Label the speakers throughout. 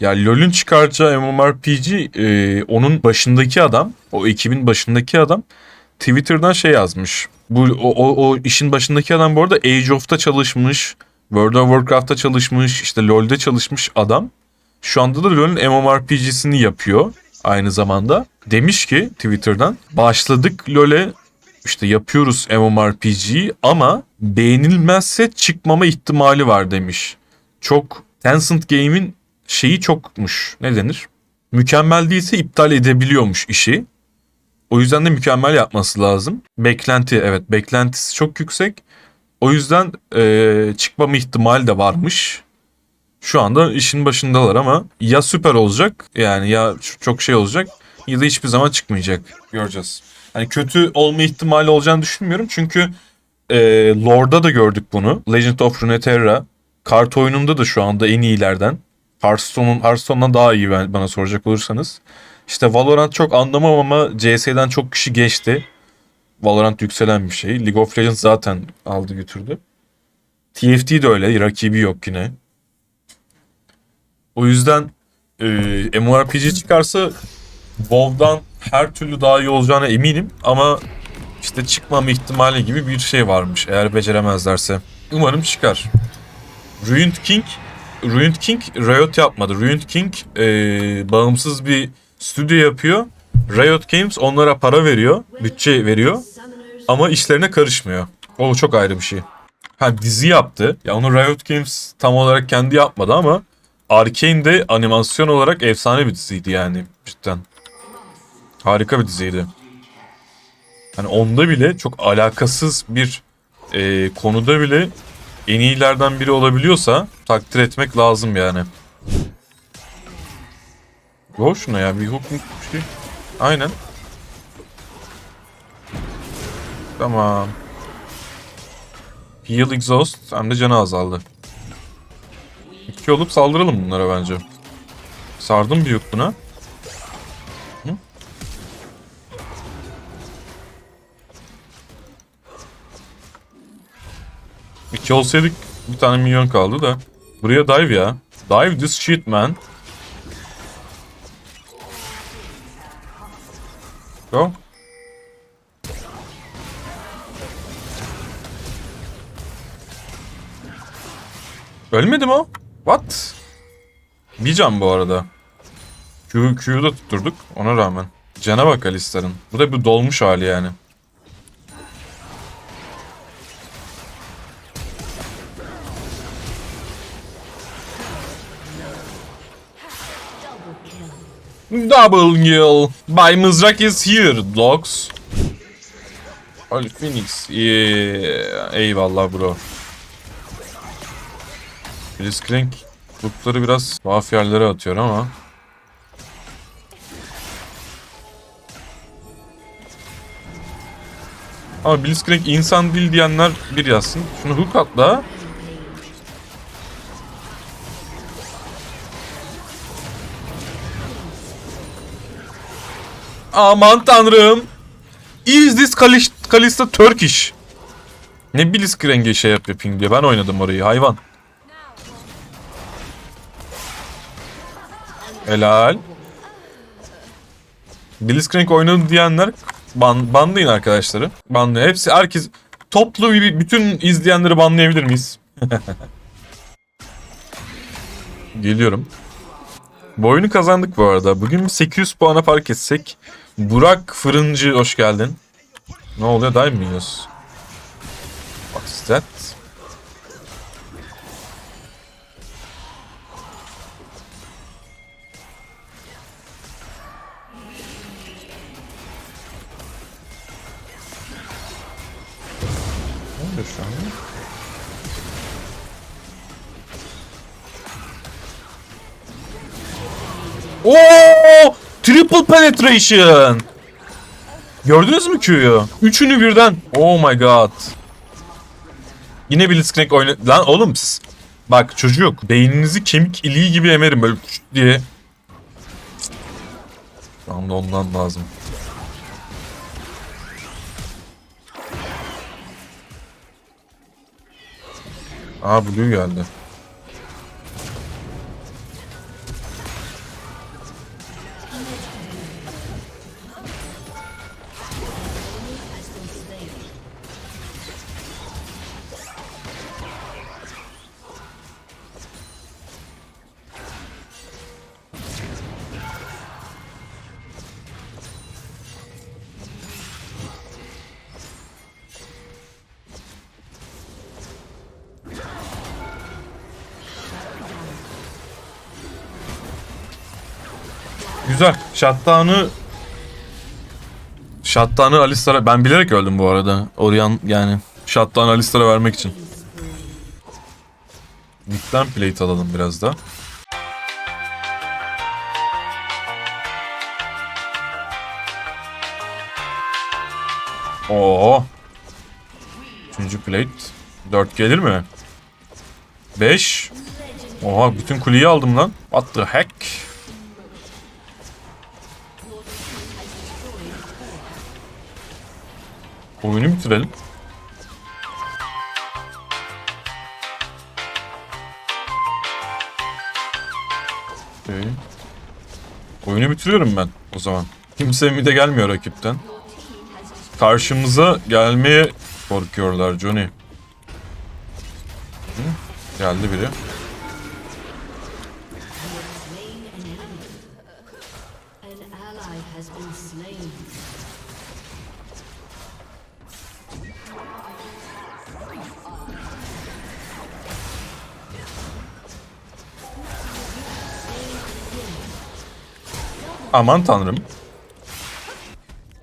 Speaker 1: Ya LoL'ün çıkaracağı MMORPG e, onun başındaki adam, o ekibin başındaki adam Twitter'dan şey yazmış. Bu o, o, o işin başındaki adam bu arada Age of'ta çalışmış, World of Warcraft'ta çalışmış, işte LoL'de çalışmış adam. Şu anda da LoL'ün MMORPG'sini yapıyor aynı zamanda. Demiş ki Twitter'dan başladık LoL'e işte yapıyoruz MMORPG'yi ama beğenilmezse çıkmama ihtimali var demiş. Çok Tencent Game'in şeyi çokmuş. Ne denir? Mükemmel değilse iptal edebiliyormuş işi. O yüzden de mükemmel yapması lazım. Beklenti evet beklentisi çok yüksek. O yüzden eee, çıkmama ihtimali de varmış. Şu anda işin başındalar ama ya süper olacak yani ya çok şey olacak ya da hiçbir zaman çıkmayacak. Göreceğiz. Hani kötü olma ihtimali olacağını düşünmüyorum çünkü eee Lore'da da gördük bunu. Legend of Runeterra kart oyununda da şu anda en iyilerden. Hearthstone'un Hearthstone'dan daha iyi bana soracak olursanız. İşte Valorant çok anlamam ama CS'den çok kişi geçti. Valorant yükselen bir şey. League of Legends zaten aldı götürdü. TFT de öyle. Rakibi yok yine. O yüzden e, MMORPG çıkarsa WoW'dan her türlü daha iyi olacağına eminim ama işte çıkmama ihtimali gibi bir şey varmış eğer beceremezlerse. Umarım çıkar. Ruined King Ruined King Riot yapmadı. Ruined King e, bağımsız bir stüdyo yapıyor. Riot Games onlara para veriyor, bütçe veriyor ama işlerine karışmıyor. O çok ayrı bir şey. Ha dizi yaptı. Ya onu Riot Games tam olarak kendi yapmadı ama Arkane de animasyon olarak efsane bir diziydi yani cidden. Harika bir diziydi. Hani onda bile çok alakasız bir e, konuda bile en iyilerden biri olabiliyorsa takdir etmek lazım yani. Go şuna ya bir hook bir şey. Aynen. Tamam. Heal exhaust hem de canı azaldı. İki olup saldıralım bunlara bence. Sardım bir. Hı? İki olsaydık bir tane minyon kaldı da. Buraya dive ya. Dive this shit man. Go. Ölmedi mi o? What? Bir can bu arada. Q, Q'yu da tutturduk ona rağmen. Cana bak Alistar'ın. Bu da bir dolmuş hali yani. Double kill. Bay Mızrak is here, dogs. Ali Phoenix. Yeah. Eyvallah bro. Blitzcrank lootları biraz tuhaf yerlere atıyor ama. Ama Blitzcrank insan değil diyenler bir yazsın. Şunu hook atla. Aman tanrım. Is this Kalis Kalista Turkish? Ne Blitzcrank'e şey yap yapayım diye ben oynadım orayı hayvan. Helal. Blitzcrank oynadı diyenler ban, banlayın arkadaşları. Banlayın. Hepsi herkes toplu bir bütün izleyenleri banlayabilir miyiz? Geliyorum. Bu oyunu kazandık bu arada. Bugün 800 puana fark etsek. Burak Fırıncı hoş geldin. Ne oluyor? Dive mi yiyoruz? What's that? Ne şu an? Oo! Triple penetration. Gördünüz mü Q'yu? Üçünü birden. Oh my god. Yine Blitzcrank oyna... Lan oğlum siz... Bak çocuk beyninizi kemik iliği gibi emerim böyle diye. Şu anda ondan lazım. Aa Blue geldi. Güzel. Shutdown'ı Shutdown'ı Alistar'a ben bilerek öldüm bu arada. Orion yani Shutdown'ı Alistar'a vermek için. Mid'den plate alalım biraz da. Oo. Üçüncü plate. 4 gelir mi? 5. Oha bütün kuleyi aldım lan. What the heck? Bitirelim. Okey. Oyunu bitiriyorum ben o zaman. Kimse mi de gelmiyor rakipten. Karşımıza gelmeye korkuyorlar Johnny. Geldi biri. Aman tanrım.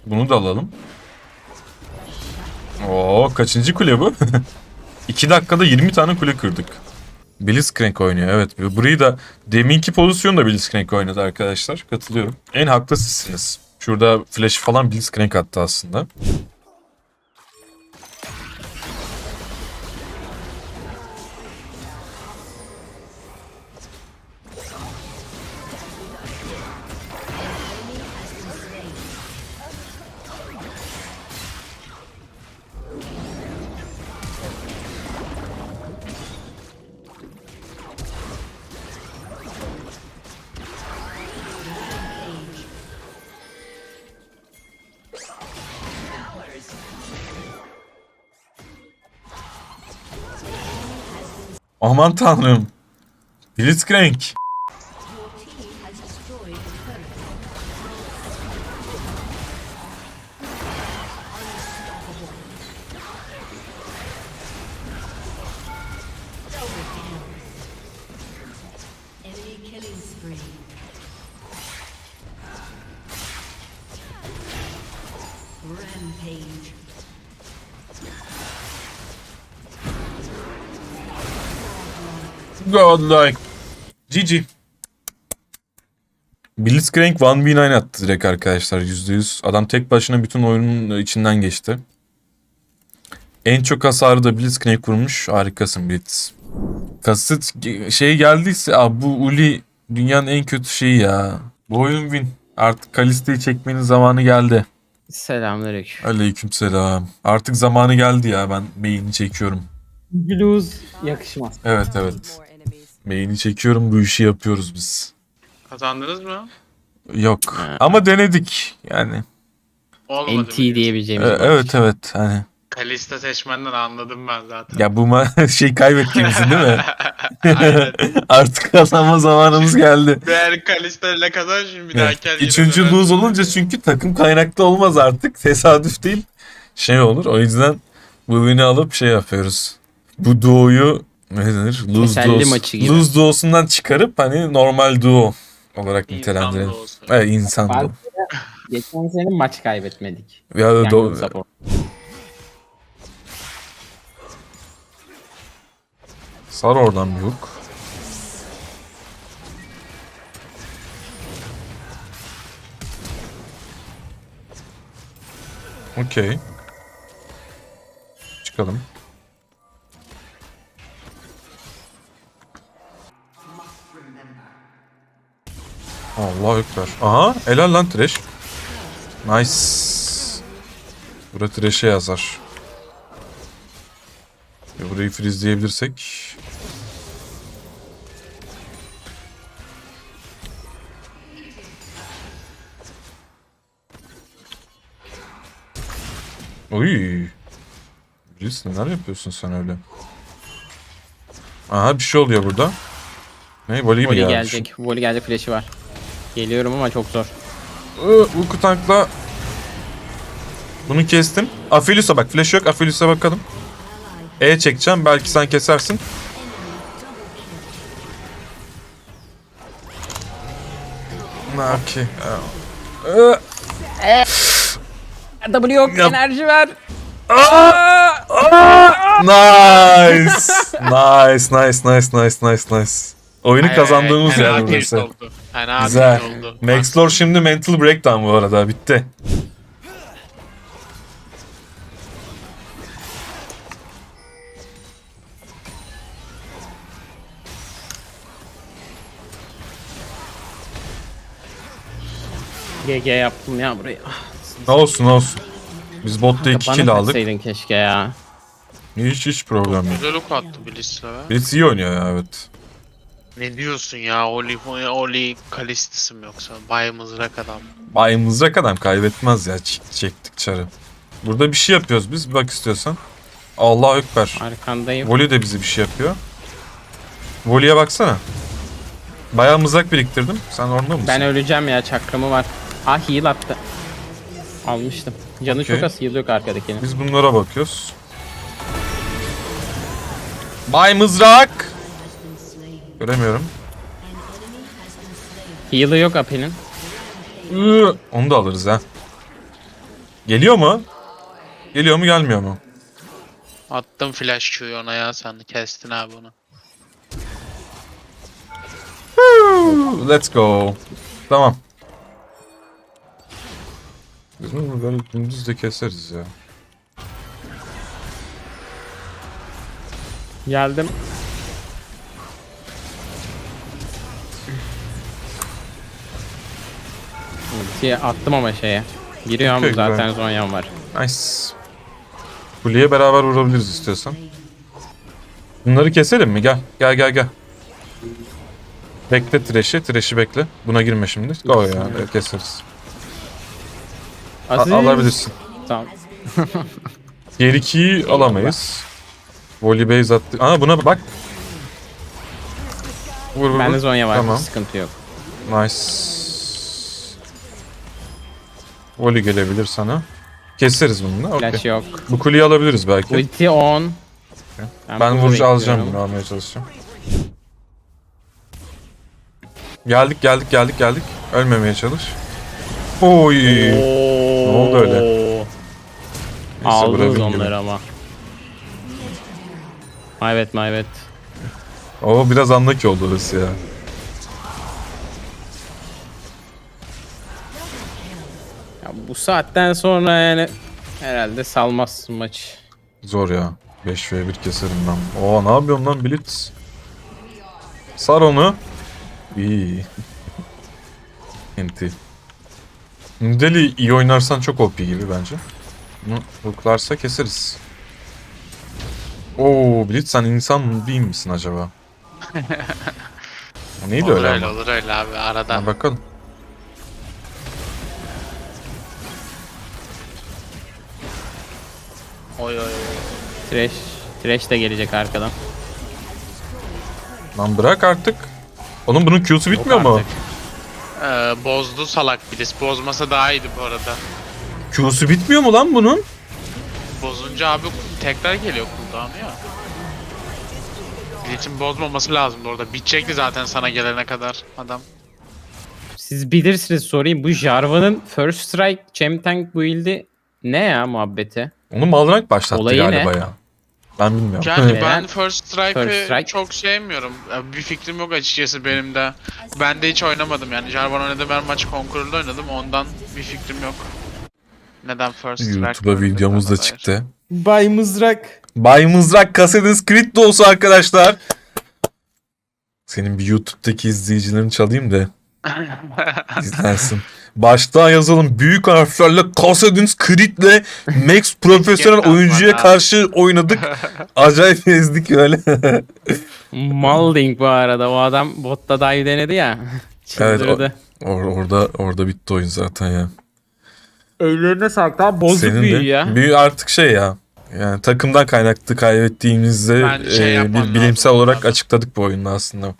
Speaker 1: Bunu da alalım. Oo kaçıncı kule bu? 2 dakikada 20 tane kule kırdık. Blitzcrank oynuyor evet. Burayı da deminki pozisyonda Blitzcrank oynadı arkadaşlar. Katılıyorum. En haklı sizsiniz. Şurada flash falan Blitzcrank attı aslında. Aman tanrım. Blitzcrank. Godlike. GG. Blitzcrank 1v9 attı direkt arkadaşlar %100. Adam tek başına bütün oyunun içinden geçti. En çok hasarı da Blitzcrank vurmuş. Harikasın Blitz. Kasıt şey geldiyse abi bu Uli dünyanın en kötü şeyi ya. Bu oyun win. Artık Kalista'yı çekmenin zamanı geldi.
Speaker 2: Selamünaleyküm.
Speaker 1: Aleykümselam. Artık zamanı geldi ya ben main'i çekiyorum.
Speaker 3: Blues yakışmaz.
Speaker 1: Evet evet. Main'i çekiyorum bu işi yapıyoruz biz.
Speaker 4: Kazandınız mı?
Speaker 1: Yok.
Speaker 2: Ha.
Speaker 1: Ama denedik yani.
Speaker 4: Olmadı
Speaker 2: NT
Speaker 4: mı?
Speaker 2: diyebileceğimiz
Speaker 1: E,
Speaker 2: bir maç.
Speaker 1: evet evet hani.
Speaker 4: Kalista seçmenden anladım ben zaten.
Speaker 1: Ya bu ma- şey kaybettiğimizi değil mi?
Speaker 4: Aynen.
Speaker 1: Artık kazanma zamanımız geldi.
Speaker 4: Eğer Kalista ile kazan şimdi bir dahaki el
Speaker 1: Üçüncü
Speaker 4: yine
Speaker 1: lose olunca çünkü takım kaynaklı olmaz artık. Tesadüf değil. Şey olur. O yüzden bu win'i alıp şey yapıyoruz. Bu duo'yu ne denir? Lose
Speaker 2: Teselli
Speaker 1: duos.
Speaker 2: maçı gibi.
Speaker 1: Lose duo'sundan çıkarıp hani normal duo olarak
Speaker 4: İnsan
Speaker 1: nitelendirelim.
Speaker 4: da olsun.
Speaker 1: Evet insan duo.
Speaker 3: Geçen sene maç kaybetmedik.
Speaker 1: Ya
Speaker 3: Yani
Speaker 1: do-
Speaker 3: support.
Speaker 1: Sar oradan bir hook. Okey. Çıkalım. Allah ekber. Aha helal lan Thresh. Nice. Bura Thresh'e yazar. Burayı freezeleyebilirsek. Oy. Riz neler yapıyorsun sen öyle? Aha bir şey oluyor burada. Ne? Voli mi
Speaker 2: Voli
Speaker 1: gelmiş?
Speaker 2: gelecek. Voli gelecek flash'i var. Geliyorum ama çok zor.
Speaker 1: Uyku tankla bunu kestim. Aphelios'a bak. Flash yok. Aphelios'a bakalım. E çekeceğim. Belki sen kesersin. Okey.
Speaker 2: W yok
Speaker 1: Yap.
Speaker 2: enerji ver.
Speaker 1: Nice. nice, nice, nice, nice, nice, nice. Oyunu kazandığımız yer burası.
Speaker 4: Fena
Speaker 1: Güzel.
Speaker 4: tilt oldu.
Speaker 1: Maxlor şimdi mental breakdown bu arada. Bitti.
Speaker 2: GG yaptım ya burayı.
Speaker 1: Ne olsun olsun. Biz botta 2
Speaker 2: Bana
Speaker 1: kill aldık.
Speaker 2: verseydin keşke ya.
Speaker 1: Hiç hiç problem yok.
Speaker 4: Güzel ok attı Blitz'le be.
Speaker 1: Blitz iyi oynuyor ya evet.
Speaker 4: Ne diyorsun ya Oli, Oli Kalistis'i mi yoksa? Bay mızrak adam.
Speaker 1: Bay mızrak adam kaybetmez ya ç- çektik çarı. Burada bir şey yapıyoruz biz bak istiyorsan. Allah ekber.
Speaker 2: Arkandayım.
Speaker 1: Voli de bizi bir şey yapıyor. Voli'ye baksana. Bayağı mızrak biriktirdim. Sen orada mısın?
Speaker 2: Ben öleceğim ya çakramı var. Ah heal attı. Almıştım. Canı
Speaker 1: Okey.
Speaker 2: çok az heal yok arkadakinin.
Speaker 1: Biz bunlara bakıyoruz. Bay mızrak. Göremiyorum.
Speaker 2: Heal'ı yok Api'nin.
Speaker 1: Iı, Onu da alırız ha. Geliyor mu? Geliyor mu gelmiyor mu?
Speaker 4: Attım flash Q'yu ona ya sen kestin abi onu.
Speaker 1: Let's go. Tamam. Biz bunu böyle dümdüz de keseriz ya.
Speaker 2: Geldim. Ultiyi attım ama şeye. Giriyor ama
Speaker 1: Okey,
Speaker 2: zaten
Speaker 1: güzel.
Speaker 2: Zonya'm var.
Speaker 1: Nice. Kuleye beraber vurabiliriz istiyorsan. Bunları keselim mi? Gel. Gel gel gel. Bekle Thresh'i. Thresh'i bekle. Buna girme şimdi. Go ya. Keseriz. A-
Speaker 2: Aziz.
Speaker 1: alabilirsin.
Speaker 2: Tamam.
Speaker 1: Diğer ikiyi alamayız. Volley base attı. Aa buna bak. Vur vur
Speaker 2: Bende
Speaker 1: vur.
Speaker 2: Zonya var.
Speaker 1: Tamam.
Speaker 2: Sıkıntı yok.
Speaker 1: Nice. Volley gelebilir sana. Keseriz bunu da.
Speaker 2: Flash
Speaker 1: okey.
Speaker 2: yok.
Speaker 1: Bu kuleyi alabiliriz belki.
Speaker 2: Ulti on.
Speaker 1: Ben
Speaker 2: burada
Speaker 1: vurucu alacağım
Speaker 2: bekliyorum.
Speaker 1: bunu almaya çalışacağım. Geldik geldik geldik geldik. Ölmemeye çalış. Oy.
Speaker 2: Ne
Speaker 1: oldu öyle?
Speaker 2: Aldınız
Speaker 1: bırakın
Speaker 2: onları ama. Evet evet.
Speaker 1: O biraz anlaki oldu orası ya.
Speaker 2: Bu saatten sonra yani herhalde salmazsın maçı.
Speaker 1: Zor ya. 5 v 1 keserim ben. Oo ne yapıyorsun lan Blitz? Sar onu. İyi. Enti. Nidali iyi oynarsan çok OP gibi bence. Bunu hooklarsa keseriz. Oo Blitz sen insan değil misin acaba? O Neydi
Speaker 4: olur
Speaker 1: öyle
Speaker 4: öyle
Speaker 1: ama?
Speaker 4: olur öyle abi arada.
Speaker 1: Ha, bakalım.
Speaker 2: Trash. Trash de gelecek arkadan.
Speaker 1: Lan bırak artık. Oğlum bunun Q'su bitmiyor mu?
Speaker 4: Ee, bozdu salak Blitz. Bozmasa daha iyiydi bu arada.
Speaker 1: Q'su bitmiyor mu lan bunun?
Speaker 4: Bozunca abi tekrar geliyor cooldown'u ya. Blitz'in bozmaması lazımdı orada. Bitecekti zaten sana gelene kadar adam.
Speaker 2: Siz bilirsiniz sorayım. Bu Jarvan'ın First Strike Chem Tank build'i ne ya muhabbeti?
Speaker 1: Onu Malrank başlattı
Speaker 2: Olayı
Speaker 1: galiba
Speaker 2: ne?
Speaker 1: ya. Ben bilmiyorum.
Speaker 4: Yani
Speaker 2: Neden?
Speaker 4: ben First Strike'ı
Speaker 2: First Strike?
Speaker 4: çok sevmiyorum. Ya Bir fikrim yok açıkçası benim de. Ben de hiç oynamadım yani. Jarvan oynadı ben maç konkurunda oynadım. Ondan bir fikrim yok. Neden First Strike?
Speaker 1: YouTube'a
Speaker 4: oynadığına
Speaker 1: videomuz da
Speaker 4: dair.
Speaker 1: çıktı.
Speaker 2: Bay Mızrak.
Speaker 1: Bay Mızrak Kasedin Creed olsa arkadaşlar. Senin bir YouTube'daki izleyicilerini çalayım da izlersin. Baştan yazalım büyük harflerle Kasedin Creed'le Max profesyonel oyuncuya karşı oynadık. Acayip ezdik öyle.
Speaker 2: Malding bu arada. O adam botta dive denedi ya.
Speaker 1: Evet,
Speaker 2: Çıldırdı.
Speaker 1: Or- orada orada bitti oyun zaten ya.
Speaker 2: Ellerine sağlık. Daha bozuk
Speaker 1: Senin
Speaker 2: büyü
Speaker 1: de
Speaker 2: ya.
Speaker 1: büyü artık şey ya. Yani takımdan kaynaklı kaybettiğimizde
Speaker 4: şey
Speaker 1: e, bir bilimsel
Speaker 4: lazım
Speaker 1: olarak açıkladık bu oyunu aslında.